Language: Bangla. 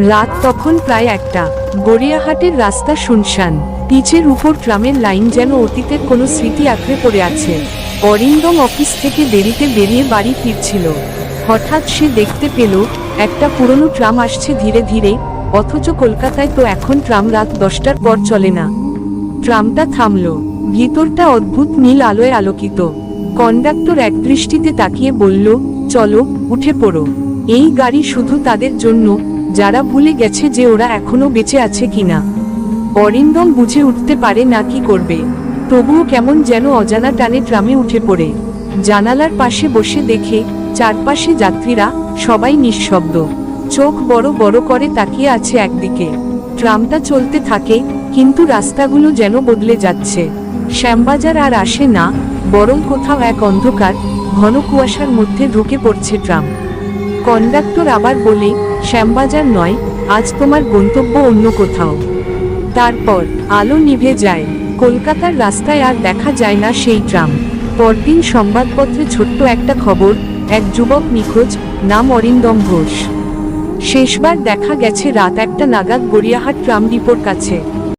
রাত তখন প্রায় একটা। গড়িয়াহাটের রাস্তা শুনশান। পিচের উপর ট্রামের লাইন যেন অতীতের কোনো স্মৃতি আঁকড়ে পড়ে আছে। অরিন্দম অফিস থেকে দেরিতে বেরিয়ে বাড়ি ফিরছিল। হঠাৎ সে দেখতে পেল, একটা পুরনো ট্রাম আসছে ধীরে ধীরে, অথচ কলকাতায় তো এখন ট্রাম রাত দশটার পর চলে না। ট্রামটা থামল। ভিতরটা অদ্ভুত নীল আলোয় আলোকিত। কন্ডাক্টর একদৃষ্টিতে তাকিয়ে বলল, চলো, উঠে পড়ো। এই গাড়ি শুধু তাদের জন্য যারা ভুলে গেছে যে ওরা এখনও বেঁচে আছে কিনা। অরিন্দম বুঝে উঠতে পারে না কি করবে। তবুও কেমন যেন অজানা টানে ট্রামে উঠে পড়ে। জানালার পাশে বসে দেখে চারপাশে যাত্রীরা সবাই নিঃশব্দ। চোখ বড় বড় করে তাকিয়ে আছে একদিকে। ট্রামটা চলতে থাকে, কিন্তু রাস্তাগুলো যেন বদলে যাচ্ছে। শ্যামবাজার আর আসে না, বরং কোথাও এক অন্ধকার, ঘন কুয়াশার মধ্যে ঢুকে পড়ছে ট্রাম। কন্ডাক্টর আবার বলে, শ্যামবাজার নয়, আজ তোমার গন্তব্য অন্য কোথাও। তারপর আলো নিভে যায়। কলকাতার রাস্তায় আর দেখা যায় না সেই ট্রাম। পরদিন সংবাদপত্রে ছোট্ট একটা খবর, এক যুবক নিখোঁজ, নাম অরিন্দম ঘোষ। শেষবার দেখা গেছে রাত একটা নাগাদ গড়িয়াহাট ট্রাম ডিপোর কাছে।